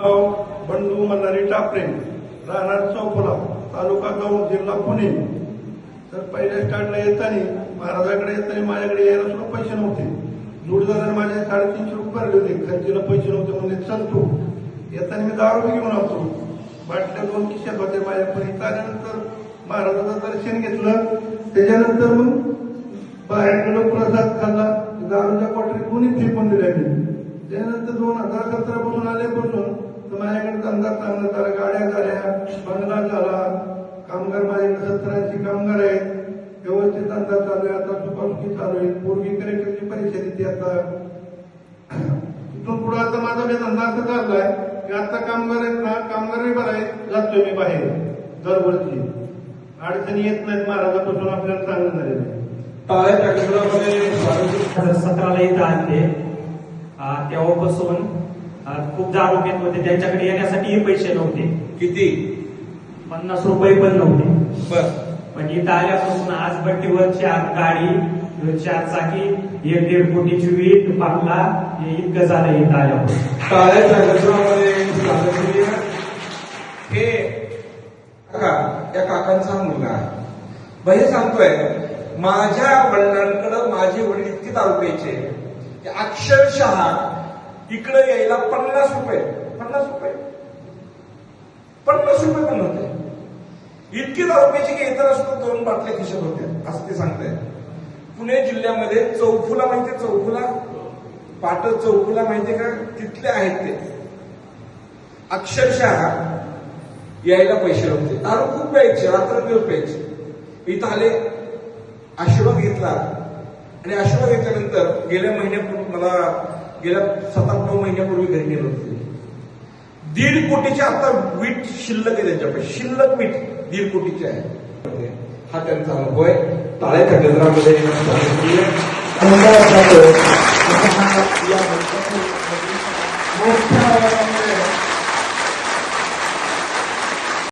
नाव बंडू मल्हारी टापरे राहणार चौपुला तालुका दौंड जिल्हा पुणे. तर पहिल्या स्टार्टला येताना महाराजाकडे येताना माझ्याकडे यायला सुद्धा पैसे नव्हते. जोडीदाराने माझ्या साडेतीनशे रुपये भरले होते. खर्चीला पैसे नव्हते म्हणजे चलतो येताना मी दारू घेऊन आलो बाटल्या दोन खिशात होते माझ्या पण आल्यानंतर महाराजाचं दर्शन घेतलं त्याच्यानंतर मग बाहेर गेलो प्रसाद खाल्ला. दारूच्या कॉटरीत कोणी फेकून दिल्या मी त्यानंतर दोन हजार सतरा पासून आल्यापासून बसून माझ्याकडे धंदा चांगला झाला गाड्या झाल्या बंगला झाला कामगार माझ्याकडे सत्तर कामगार आहेत. व्यवस्थित धंदा चालू आहे आता सुखासुखी चालू आहे. पूर्वी कलेक्टरची परीक्षा दिली आता. तिथून पुढे आता माझा मी धंदा असा चाललाय की आता कामगार आहेत ना कामगारही बरं आहेत जातोय मी बाहेर दरवर्षी. अडचणी येत नाहीत महाराजापासून आपल्याला चांगलं झालेलं आहे. टाळ्याच्या गजरामध्ये सतराला इथं तेव्हापासून खूप दारू घेत होते. त्यांच्याकडे येण्यासाठीही पैसे नव्हते. किती? पन्नास रुपये पण नव्हते. बर. पण इथं आल्यापासून आज बट्टीवर चार गाडी चार चाकी एक दीड कोटीची वीट बांगला हे इतकं झालं इथं आल्यापासून. टाळ्याच्या गजरामध्ये. हे काका या काकांचा हा मुलगा आहे. भैया सांगतोय माझ्या वडिलांकडे माझे वडील इतके दारू प्यायचे की अक्षरशः इकडे यायला पन्नास रुपये. पन्नास रुपये. पन्नास रुपये पण होते. इतकी दहा रुपयाची की इतर सुद्धा दोन बाटल्या खिशात होत्या असं ते सांगताय. पुणे जिल्ह्यामध्ये चौफुला माहितीये चौफुला? पाट चौफुला माहितीये का? तिथले आहेत ते. अक्षरशः यायला पैसे नव्हते दारू खूप प्यायचे रात्रदिवस प्यायचे. इथं आले आशीर्वाद घेतला. आणि आशीर्वाद घेतल्यानंतर गेल्या महिन्यापूर्वी मला गेल्या सात आठ नऊ महिन्यापूर्वी घरी गेलो होते दीड कोटीचे आता वीट शिल्लक आहे त्यांच्याकडे. शिल्लक वीट दीड कोटीचे आहे. हा त्यांचा अनुभव आहे. टाळ्याच्या गजरामध्ये मोठ्या